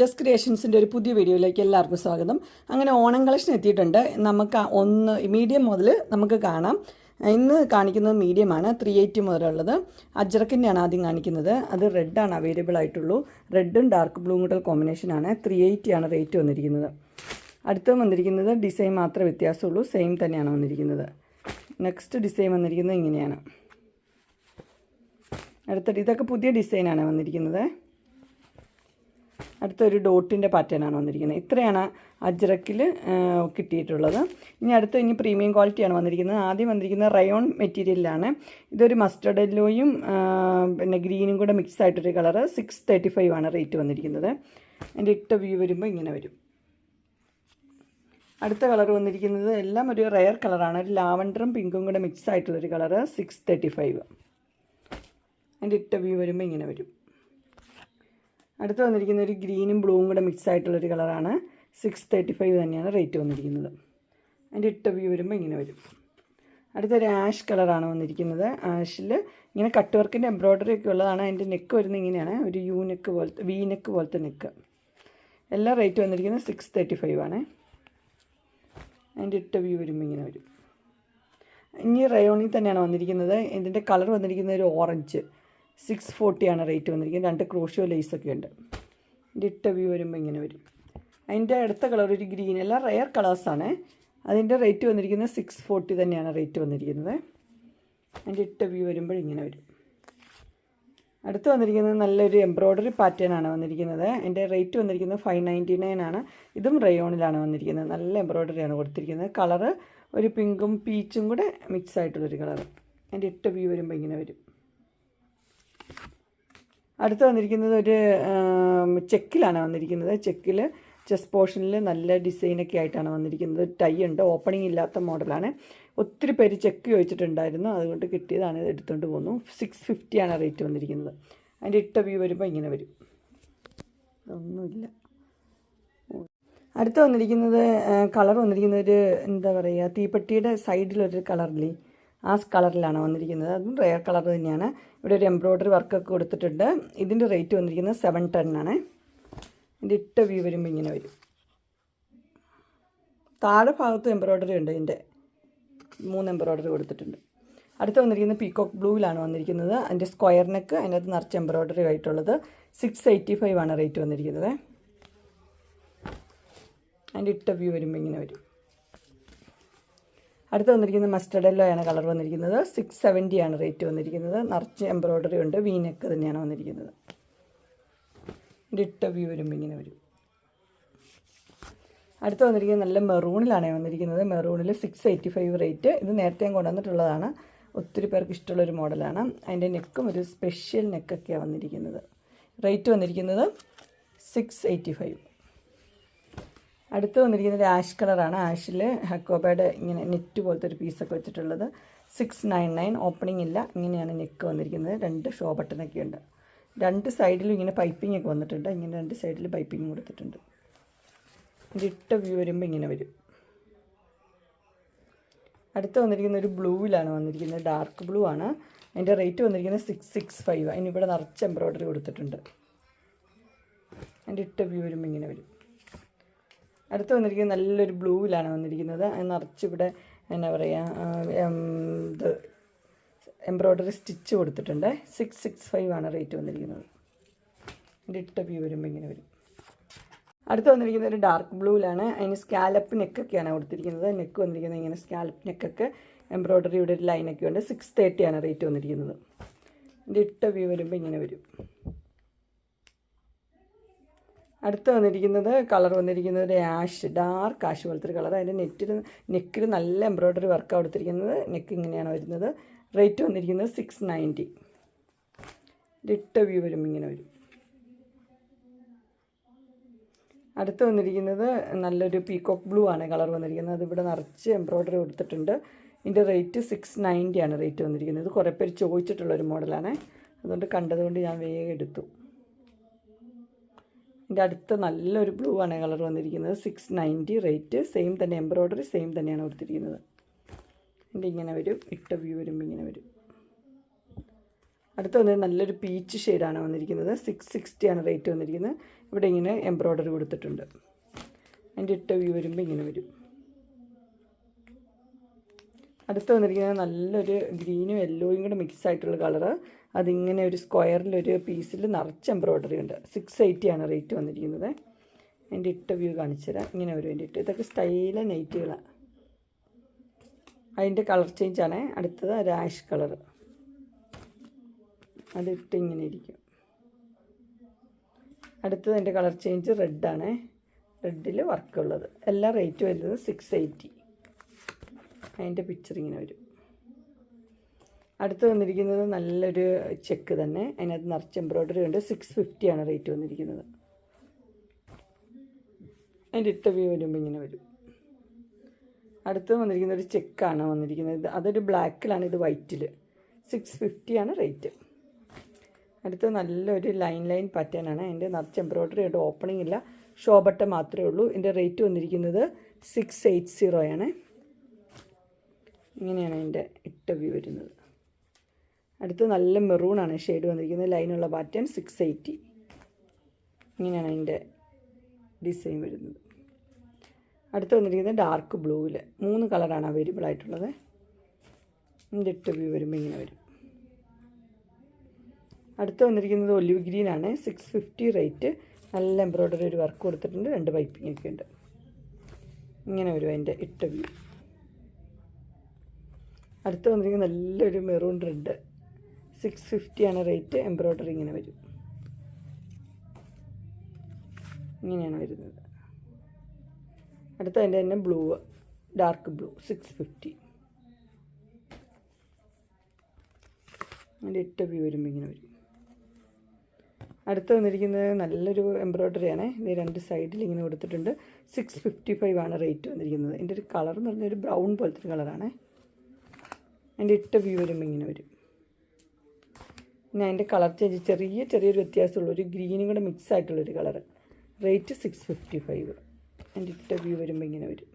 Just ക്രിയേഷൻസിന്റെ ഒരു പുതിയ വീഡിയോയിലേക്ക് എല്ലാവർക്കും സ്വാഗതം. അങ്ങനെ ഓണം കളക്ഷൻ എത്തിയിട്ടുണ്ട്. നമുക്ക് ഒന്ന് മീഡിയം മുതൽ നമുക്ക് കാണാം. ഇന്ന് കാണിക്കുന്നത് മീഡിയമാണ് ത്രീ എയ്റ്റി മുതലുള്ളത്. അജ്രക്കിന്റെയാണ് ആദ്യം കാണിക്കുന്നത്. അത് റെഡാണ് അവൈലബിൾ ആയിട്ടുള്ളൂ. റെഡും ഡാർക്ക് ബ്ലൂവും കൂടെ കോമ്പിനേഷനാണ് ത്രീ ആണ് റേറ്റ് വന്നിരിക്കുന്നത്. അടുത്ത് വന്നിരിക്കുന്നത് ഡിസൈൻ മാത്രമേ വ്യത്യാസമുള്ളൂ. സെയിം തന്നെയാണ് വന്നിരിക്കുന്നത്. നെക്സ്റ്റ് ഡിസൈൻ വന്നിരിക്കുന്നത് ഇങ്ങനെയാണ്. അടുത്ത ഇതൊക്കെ പുതിയ ഡിസൈനാണ് വന്നിരിക്കുന്നത്. അടുത്തൊരു ഡോട്ടിന്റെ പാറ്റേണാണ് വന്നിരിക്കുന്നത്. ഇത്രയാണ് അജ്രക്കിൽ കിട്ടിയിട്ടുള്ളത്. ഇനി അടുത്ത ഇനി പ്രീമിയം ക്വാളിറ്റിയാണ് വന്നിരിക്കുന്നത്. ആദ്യം വന്നിരിക്കുന്നത് റയോൺ മെറ്റീരിയലിലാണ് ഇതൊരു മസ്റ്റർഡ് യെല്ലോയും പിന്നെ ഗ്രീനും കൂടെ മിക്സ് ആയിട്ടൊരു കളറ് സിക്സ് തേർട്ടി ഫൈവ് ആണ് റേറ്റ് വന്നിരിക്കുന്നത്. എന്റെ ഇട്ട വ്യൂ വരുമ്പോൾ ഇങ്ങനെ വരും. അടുത്ത കളർ വന്നിരിക്കുന്നത് എല്ലാം ഒരു റയർ കളറാണ് ഒരു ലാവണ്ടറും പിങ്കും കൂടെ മിക്സ് ആയിട്ടുള്ളൊരു കളറ് സിക്സ് തേർട്ടി ഫൈവ് എന്റെ ഇട്ട വ്യൂ വരുമ്പോൾ ഇങ്ങനെ വരും. അടുത്ത് വന്നിരിക്കുന്ന ഒരു ഗ്രീനും ബ്ലൂവും കൂടെ മിക്സ് ആയിട്ടുള്ളൊരു കളറാണ് സിക്സ് തേർട്ടി ഫൈവ് തന്നെയാണ് റേറ്റ് വന്നിരിക്കുന്നത്. അതിന്റെ ഇട്ട വ്യൂ വരുമ്പോൾ ഇങ്ങനെ വരും. അടുത്തൊരു ആഷ് കളറാണ് വന്നിരിക്കുന്നത്. ആഷിൽ ഇങ്ങനെ കട്ട് വർക്കിന്റെ എംബ്രോയ്ഡറി ഒക്കെ ഉള്ളതാണ്. അതിന്റെ നെക്ക് വരുന്നത് ഇങ്ങനെയാണ്. ഒരു യു നെക്ക് പോലത്തെ വി നെക്ക് പോലത്തെ നെക്ക് എല്ലാ റേറ്റ് വന്നിരിക്കുന്നത് സിക്സ് തേർട്ടി ഫൈവ് ആണ്. അതിന്റെ ഇട്ട വ്യൂ വരുമ്പോൾ ഇങ്ങനെ വരും. ഇനി റയോണിൽ തന്നെയാണ് വന്നിരിക്കുന്നത്. ഇതിന്റെ കളർ വന്നിരിക്കുന്നത് ഒരു ഓറഞ്ച് സിക്സ് ഫോർട്ടിയാണ് റേറ്റ് വന്നിരിക്കുന്നത്. രണ്ട് ക്രോഷ്യോ ലേസൊക്കെ ഉണ്ട്. ഇതിന്റെ ഇട്ട വ്യൂ വരുമ്പോൾ ഇങ്ങനെ വരും. അതിന്റെ അടുത്ത കളർ ഒരു ഗ്രീൻ എല്ലാം റെയർ കളേഴ്സാണ് അതിന്റെ റേറ്റ് വന്നിരിക്കുന്നത് സിക്സ് ഫോർട്ടി തന്നെയാണ് റേറ്റ് വന്നിരിക്കുന്നത്. അതിന്റെ ഇട്ട വ്യൂ വരുമ്പോൾ ഇങ്ങനെ വരും. അടുത്ത് വന്നിരിക്കുന്നത് നല്ലൊരു എംബ്രോയ്ഡറി പാറ്റേൺ ആണ് വന്നിരിക്കുന്നത്. അതിന്റെ റേറ്റ് വന്നിരിക്കുന്നത് ഫൈവ് നയന്റി നയൻ ആണ്. ഇതും റയോണിലാണ് വന്നിരിക്കുന്നത്. നല്ല എംബ്രോയ്ഡറി ആണ് കൊടുത്തിരിക്കുന്നത്. കളറ് ഒരു പിങ്കും പീച്ചും കൂടെ മിക്സ് ആയിട്ടുള്ളൊരു കളർ അതിന്റെ ഇട്ട വ്യൂ വരുമ്പോൾ ഇങ്ങനെ വരും. അടുത്ത് വന്നിരിക്കുന്നത് ഒരു ചെക്കിലാണ് വന്നിരിക്കുന്നത്. ചെക്കിൽ ചെസ് പോർഷനിൽ നല്ല ഡിസൈനൊക്കെ ആയിട്ടാണ് വന്നിരിക്കുന്നത്. ടൈ ഉണ്ട് ഓപ്പണിംഗ് ഇല്ലാത്ത മോഡലാണ്. ഒത്തിരി പേര് ചെക്ക് ചോദിച്ചിട്ടുണ്ടായിരുന്നു. അതുകൊണ്ട് കിട്ടിയതാണ് ഇത് എടുത്തുകൊണ്ട് പോന്നു. സിക്സ് ഫിഫ്റ്റിയാണ് റേറ്റ് വന്നിരിക്കുന്നത്. അതിന്റെ ഇട്ട വ്യൂ വരുമ്പോൾ ഇങ്ങനെ വരും. ഒന്നുമില്ല അടുത്ത് വന്നിരിക്കുന്നത് കളർ വന്നിരിക്കുന്നത് ഒരു എന്താ പറയുക തീപ്പെട്ടിയുടെ സൈഡിലൊരു കളറില്ലേ? ആ കളറിലാണ് വന്നിരിക്കുന്നത്. അതും റെയർ കളർ തന്നെയാണ്. ഇവിടെ ഒരു എംബ്രോയ്ഡറി വർക്കൊക്കെ കൊടുത്തിട്ടുണ്ട്. ഇതിന്റെ റേറ്റ് വന്നിരിക്കുന്നത് സെവൻ ആണ്. ഇതിന്റെ ഇട്ട വ്യൂ വരുമ്പോൾ ഇങ്ങനെ വരും. താഴെ ഭാഗത്ത് എംബ്രോയ്ഡറി ഉണ്ട് ഇതിന്റെ മൂന്ന് എംബ്രോയ്ഡറി കൊടുത്തിട്ടുണ്ട്. അടുത്ത് വന്നിരിക്കുന്നത് പീകോക്ക് ബ്ലൂവിലാണ് വന്നിരിക്കുന്നത്. അതിന്റെ സ്ക്വയർ നെക്ക് അതിനകത്ത് നിറച്ച് എംബ്രോയ്ഡറി ആയിട്ടുള്ളത്. സിക്സ് എയ്റ്റി ഫൈവ് ആണ് റേറ്റ് വന്നിരിക്കുന്നത്. അതിന്റെ ഇട്ട വ്യൂ വരുമ്പോൾ ഇങ്ങനെ വരും. അടുത്ത് വന്നിരിക്കുന്നത് മസ്റ്റർഡ് ആണ് കളർ വന്നിരിക്കുന്നത്. സിക്സ് സെവന്റി ആണ് റേറ്റ് വന്നിരിക്കുന്നത്. നിറച്ച് എംബ്രോയ്ഡറി ഉണ്ട്. വി നെക്ക് തന്നെയാണ് വന്നിരിക്കുന്നത്. ഇട്ട വ്യൂ വരുമ്പോൾ ഇങ്ങനെ വരും. അടുത്ത് വന്നിരിക്കുന്നത് നല്ല മെറൂണിലാണ് വന്നിരിക്കുന്നത്. മെറൂണിൽ സിക്സ് എയ്റ്റി ഫൈവ് റേറ്റ് ഇത് നേരത്തെയും കൊണ്ടുവന്നിട്ടുള്ളതാണ്. ഒത്തിരി പേർക്ക് ഇഷ്ടമുള്ളൊരു മോഡലാണ് അതിന്റെ നെക്കും ഒരു സ്പെഷ്യൽ നെക്കൊക്കെയാണ് വന്നിരിക്കുന്നത്. റേറ്റ് വന്നിരിക്കുന്നത് സിക്സ് എയ്റ്റി ഫൈവ് അടുത്ത് വന്നിരിക്കുന്നത് ആഷ് കളറാണ്. ആഷിൽ ഹക്കോബയുടെ ഇങ്ങനെ നെറ്റ് പോലത്തെ ഒരു പീസൊക്കെ വെച്ചിട്ടുള്ളത്. സിക്സ് നയൻ നയൻ ഓപ്പണിംഗ് ഇല്ല. ഇങ്ങനെയാണ് നെക്ക് വന്നിരിക്കുന്നത്. രണ്ട് ഷോ ബട്ടണൊക്കെ ഉണ്ട്. രണ്ട് സൈഡിലും ഇങ്ങനെ പൈപ്പിംഗ് ഒക്കെ വന്നിട്ടുണ്ട്. ഇങ്ങനെ രണ്ട് സൈഡിൽ പൈപ്പിംഗ് കൊടുത്തിട്ടുണ്ട്. ഇതിട്ട വ്യൂ വരുമ്പോൾ ഇങ്ങനെ വരും. അടുത്ത് വന്നിരിക്കുന്ന ഒരു ബ്ലൂവിലാണ് വന്നിരിക്കുന്നത്. ഡാർക്ക് ബ്ലൂ ആണ്. അതിന്റെ റേറ്റ് വന്നിരിക്കുന്നത് സിക്സ് സിക്സ് ഫൈവ് അതിനിവിടെ നിറച്ച് എംബ്രോയ്ഡറി കൊടുത്തിട്ടുണ്ട്. അതിന്റെ ഇട്ട വ്യൂ വരുമ്പോൾ ഇങ്ങനെ വരും. അടുത്ത് വന്നിരിക്കുന്നത് നല്ലൊരു ബ്ലൂവിലാണ് വന്നിരിക്കുന്നത്. നിറച്ചിവിടെ എന്നാ പറയുക ഇത് എംബ്രോയ്ഡറി സ്റ്റിച്ച് കൊടുത്തിട്ടുണ്ട്. സിക്സ് സിക്സ് ഫൈവ് ആണ് റേറ്റ് വന്നിരിക്കുന്നത്. എന്റെ ഇട്ട വ്യൂ വരുമ്പോൾ ഇങ്ങനെ വരും. അടുത്ത് വന്നിരിക്കുന്നത് ഒരു ഡാർക്ക് ബ്ലൂവിലാണ് അതിന് സ്കാലപ്പ് നെക്കൊക്കെയാണ് കൊടുത്തിരിക്കുന്നത്. നെക്ക് വന്നിരിക്കുന്നത് ഇങ്ങനെ സ്കാലപ്പ് നെക്കൊക്കെ എംബ്രോയ്ഡറിയുടെ ഒരു ലൈനൊക്കെ ഉണ്ട്. സിക്സ് തേർട്ടിയാണ് റേറ്റ് വന്നിരിക്കുന്നത്. എന്റെ ഇട്ട വ്യൂ വരുമ്പോൾ ഇങ്ങനെ വരും. അടുത്ത് വന്നിരിക്കുന്നത് കളർ വന്നിരിക്കുന്നത് ഒരു ആഷ് ഡാർക്ക് ആഷ് പോലത്തെ ഒരു കളർ. അതിന്റെ നെറ്റിൽ നെക്കിൽ നല്ല എംബ്രോയ്ഡറി വർക്ക് കൊടുത്തിരിക്കുന്നത് നെക്ക് ഇങ്ങനെയാണ് വരുന്നത്. റേറ്റ് വന്നിരിക്കുന്നത് സിക്സ് നയന്റി ഇട്ട വ്യൂ വരും ഇങ്ങനെ വരും. അടുത്ത് വന്നിരിക്കുന്നത് നല്ലൊരു പീകോക്ക് ബ്ലൂ ആണ് കളർ വന്നിരിക്കുന്നത്. അതിവിടെ നിറച്ച് എംബ്രോയ്ഡറി കൊടുത്തിട്ടുണ്ട്. ഇതിന്റെ റേറ്റ് സിക്സ് നയന്റി ആണ് റേറ്റ് വന്നിരിക്കുന്നത്. ഇത് കുറേ പേര് ചോദിച്ചിട്ടുള്ളൊരു മോഡലാണ്. അതുകൊണ്ട് കണ്ടതുകൊണ്ട് ഞാൻ വേഗം എടുത്തു. ഇതിന്റെ അടുത്ത് നല്ലൊരു ബ്ലൂ ആണ് കളർ വന്നിരിക്കുന്നത്. സിക്സ് നയന്റി റേറ്റ് സെയിം തന്നെ എംബ്രോയ്ഡറി സെയിം തന്നെയാണ് കൊടുത്തിരിക്കുന്നത്. ഇതിന്റെ ഇങ്ങനെ വരും ഇട്ട വ്യൂ വരുമ്പോൾ ഇങ്ങനെ വരും. അടുത്ത് വന്നത് നല്ലൊരു പീച്ച് ഷെയ്ഡാണ് വന്നിരിക്കുന്നത്. സിക്സ് സിക്സ്റ്റിയാണ് റേറ്റ് വന്നിരിക്കുന്നത്. ഇവിടെ ഇങ്ങനെ എംബ്രോയ്ഡറി കൊടുത്തിട്ടുണ്ട്. അതിന്റെ ഇട്ട വ്യൂ വരുമ്പോൾ ഇങ്ങനെ വരും. അടുത്ത് വന്നിരിക്കുന്നത് നല്ലൊരു ഗ്രീനും യെല്ലോയും കൂടെ മിക്സ് ആയിട്ടുള്ള കളറ് അതിങ്ങനെ ഒരു സ്ക്വയറിലൊരു പീസിൽ നിറച്ച് എംബ്രോയ്ഡറി ഉണ്ട്. സിക്സ് എയ്റ്റിയാണ് റേറ്റ് വന്നിരിക്കുന്നത്. അതിന്റെ ഇട്ട വ്യൂ കാണിച്ചു തരാം. ഇങ്ങനെ ഒരു അതിന്റെ ഇട്ട്. ഇതൊക്കെ സ്റ്റൈല നൈറ്റുകളാണ് അതിന്റെ കളർ ചേഞ്ച് ആണ്. അടുത്തത് രാഷ് കളർ അതിട്ട് ഇങ്ങനെ ഇരിക്കും. അടുത്തത് അതിന്റെ കളർ ചേഞ്ച് റെഡാണ് റെഡിൽ വർക്കുള്ളത് എല്ലാ റേറ്റ് വരുന്നത് സിക്സ് എയ്റ്റി അതിന്റെ പിക്ചർ ഇങ്ങനെ വരും. അടുത്ത് വന്നിരിക്കുന്നത് നല്ലൊരു ചെക്ക് തന്നെ. അതിനകത്ത് നിറച്ച് എംബ്രോയ്ഡറി ഉണ്ട്. സിക്സ് ഫിഫ്റ്റി ആണ് റേറ്റ് വന്നിരിക്കുന്നത്. അതിന്റെ ഇട്ട വ്യൂ വരുമ്പോൾ ഇങ്ങനെ വരും. അടുത്ത് വന്നിരിക്കുന്ന ഒരു ചെക്കാണ് വന്നിരിക്കുന്നത്. അതൊരു ബ്ലാക്കിലാണ് ഇത് വൈറ്റിൽ സിക്സ് ഫിഫ്റ്റി ആണ് റേറ്റ് അടുത്ത് നല്ലൊരു ലൈൻ ലൈൻ പാറ്റേൺ ആണ്. അതിന്റെ നിറച്ച് എംബ്രോയ്ഡറി ഉണ്ട്. ഓപ്പണിംഗ് ഇല്ല. ഷോ ബട്ടൺ മാത്രമേ ഉള്ളൂ. ഇതിന്റെ റേറ്റ് വന്നിരിക്കുന്നത് സിക്സ് എയ്റ്റ് ഇങ്ങനെയാണ് അതിന്റെ ഇട്ട വ്യൂ വരുന്നത്. അടുത്ത് നല്ല മെറൂണാണ് ഷെയ്ഡ് വന്നിരിക്കുന്നത്. ലൈനുള്ള പാറ്റേൺ സിക്സ് എയ്റ്റി ഇങ്ങനെയാണ് അതിന്റെ ഡിസൈൻ വരുന്നത്. അടുത്ത് വന്നിരിക്കുന്നത് ഡാർക്ക് ബ്ലൂവിൽ മൂന്ന് കളറാണ് അവൈലബിൾ ആയിട്ടുള്ളത്. ഇതിന്റെ ഇട്ട വ്യൂ വരുമ്പോൾ ഇങ്ങനെ വരും. അടുത്ത് വന്നിരിക്കുന്നത് ഒലിവ് ഗ്രീൻ ആണ്. സിക്സ് ഫിഫ്റ്റി റേറ്റ് നല്ല എംബ്രോയ്ഡറി ഒരു വർക്ക് കൊടുത്തിട്ടുണ്ട്. രണ്ട് പൈപ്പിംഗ് ഒക്കെ ഉണ്ട്. ഇങ്ങനെ വരും അതിന്റെ ഇട്ട വ്യൂ അടുത്ത് വന്നിരിക്കുന്നത് നല്ലൊരു മെറൂൺ റെഡ് സിക്സ് ഫിഫ്റ്റിയാണ് റേറ്റ് എംബ്രോയ്ഡറി ഇങ്ങനെ വരും. ഇങ്ങനെയാണ് വരുന്നത്. അടുത്ത അതിന്റെ തന്നെ blue dark blue six fifty. അതിന്റെ ഇട്ട വ്യൂ വരുമ്പോൾ ഇങ്ങനെ വരും. അടുത്ത് വന്നിരിക്കുന്നത് നല്ലൊരു എംബ്രോയ്ഡറി ആണ്. ഇത് രണ്ട് സൈഡിൽ ഇങ്ങനെ കൊടുത്തിട്ടുണ്ട്. സിക്സ് ഫിഫ്റ്റി ഫൈവ് ആണ് റേറ്റ് വന്നിരിക്കുന്നത്. എന്റെ ഒരു കളർ എന്ന് പറഞ്ഞാൽ ഒരു ബ്രൗൺ പോലത്തെ ഒരു കളറാണ്. അതിന്റെ ഇട്ട വ്യൂ വരുമ്പോൾ ഇങ്ങനെ വരും. പിന്നെ അതിന്റെ കളർ ചേഞ്ച് ചെറിയ ചെറിയൊരു വ്യത്യാസമുള്ള ഒരു ഗ്രീനും കൂടെ മിക്സ് ആയിട്ടുള്ളൊരു colour rate six fifty five അതിന്റെ ഇട്ട വ്യൂ വരുമ്പോൾ ഇങ്ങനെ വരും.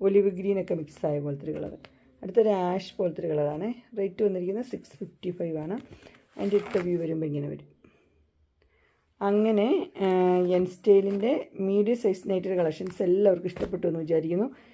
ഒലിവ് ഗ്രീനൊക്കെ മിക്സ് ആയ പോലത്തെ ഒരു കളർ അടുത്തൊരു ആഷ് പോലത്തെ ഒരു കളറാണ്. റേറ്റ് വന്നിരിക്കുന്നത് സിക്സ് ഫിഫ്റ്റി ഫൈവ് ആണ്. അതിന്റെ ഇട്ട വ്യൂ വരുമ്പോൾ ഇങ്ങനെ വരും. അങ്ങനെ എൻ സ്റ്റൈലിന്റെ മീഡിയം സൈസ് നൈറ്റഡ് കളക്ഷൻസ് എല്ലാവർക്കും ഇഷ്ടപ്പെട്ടു എന്ന് വിചാരിക്കുന്നു.